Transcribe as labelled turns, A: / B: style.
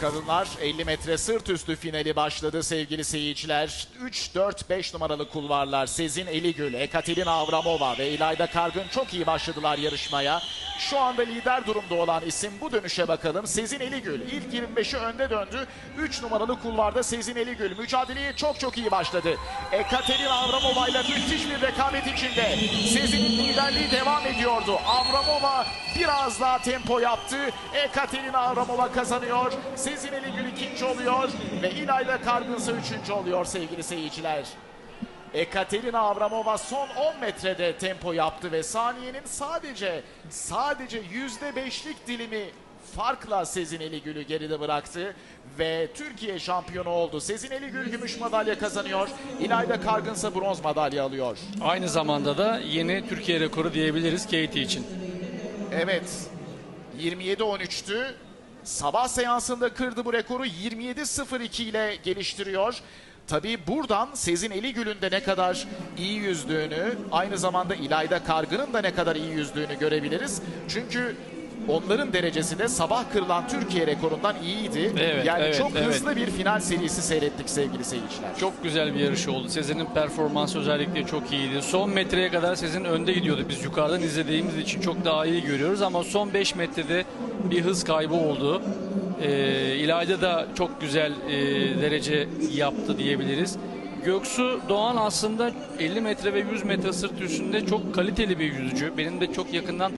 A: Kadınlar 50 metre sırt üstü finali başladı sevgili seyirciler. 3, 4, 5 numaralı kulvarlar Sezin Eligül, Ekaterina Avramova ve İlayda Kargın çok iyi başladılar yarışmaya. Şu anda lider durumda olan isim bu dönüşe bakalım. Sezin Eligül ilk 25'i önde döndü. 3 numaralı kulvarda Sezin Eligül mücadeleye çok çok iyi başladı. Ekaterina Avramova ile müthiş bir rekabet içinde. Sezin'in liderliği devam ediyordu. Avramova biraz daha tempo yaptı. Ekaterina Avramova kazanıyor. Sezin Eligül ikinci oluyor ve İlayda Kargınsa üçüncü oluyor sevgili seyirciler. Ekaterina Avramova son 10 metrede tempo yaptı ve saniyenin sadece sadece yüzde beşlik dilimi farkla Sezin Eligül'ü geride bıraktı ve Türkiye şampiyonu oldu. Sezin Eligül gümüş madalya kazanıyor. İlayda Kargınsa bronz madalya alıyor.
B: Aynı zamanda da yeni Türkiye rekoru diyebiliriz Katie için.
A: Evet. 27-13'tü. Sabah seansında kırdı bu rekoru 27-02 ile geliştiriyor. Tabii buradan Sezin Eligül'ün de ne kadar iyi yüzdüğünü, aynı zamanda İlayda Kargı'nın da ne kadar iyi yüzdüğünü görebiliriz. Çünkü onların derecesi de sabah kırılan Türkiye rekorundan iyiydi.
B: Evet,
A: yani
B: evet,
A: çok
B: evet.
A: hızlı bir final serisi seyrettik sevgili seyirciler.
B: Çok güzel bir yarış oldu. Sezen'in performansı özellikle çok iyiydi. Son metreye kadar Sezen önde gidiyordu. Biz yukarıdan izlediğimiz için çok daha iyi görüyoruz ama son 5 metrede bir hız kaybı oldu. Ee, İlayda da çok güzel e, derece yaptı diyebiliriz. Göksu Doğan aslında 50 metre ve 100 metre sırt üstünde çok kaliteli bir yüzücü. Benim de çok yakından